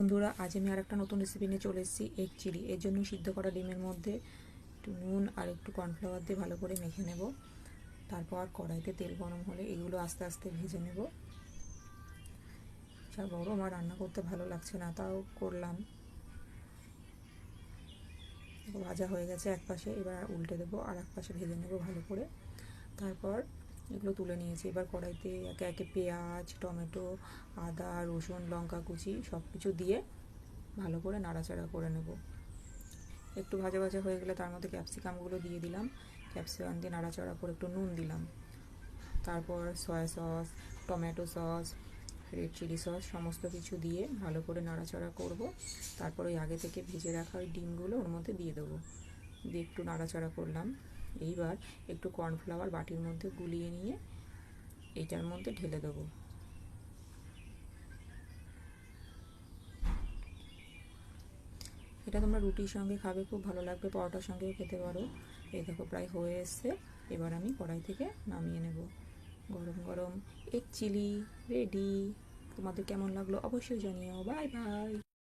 বন্ধুরা, আজ আমি আর একটা নতুন রেসিপি নিয়ে চলে এসেছি এগ চিলি এর জন্য সিদ্ধ করা ডিমের মধ্যে একটু নুন আর একটু কর্নফ্লাওয়ার দিয়ে ভালো করে মেখে নেব। তারপর কড়াইতে তেল গরম হলে এগুলো আস্তে আস্তে ভেজে নেব। যা গরম আর রান্না করতে ভালো লাগছে না, তাও করলাম। ভাজা হয়ে গেছে এক পাশে এবার উল্টে দেবো আর এক পাশে ভেজে নেব ভালো করে। তারপর এগুলো তুলে নিয়েছি। এবার কড়াইতে একে একে পেঁয়াজ, টমেটো, আদা, রসুন, লঙ্কা কুচি সব কিছু দিয়ে ভালো করে নাড়াচাড়া করে নেব। একটু ভাজা ভাজা হয়ে গেলে তার মধ্যে ক্যাপসিকামগুলো দিয়ে দিলাম। ক্যাপসিকাম দিয়ে নাড়াচাড়া করে একটু নুন দিলাম। তারপর soya sauce, tomato sauce, red chilli sauce সমস্ত কিছু দিয়ে ভালো করে নাড়াচাড়া করব। তারপর ওই আগে থেকে ভেজে রাখা ওই ডিমগুলো ওর মধ্যে দিয়ে দেবো। দিয়ে একটু নাড়াচাড়া করলাম। এইবার একটু কর্নফ্লাওয়ার বাটির মধ্যে গুলিয়ে নিয়ে এইটার মধ্যে ঢেলে দেবো। এটা তোমরা রুটির সঙ্গে খাবে, খুব ভালো লাগবে, পরোটার সঙ্গেও খেতে পারো। এই দেখো প্রায় হয়ে এসছে, এবার আমি কড়াই থেকে নামিয়ে নেব। গরম গরম এক চিলি, রেডি। তোমাদের কেমন লাগল অবশ্যই জানিও। Bye bye.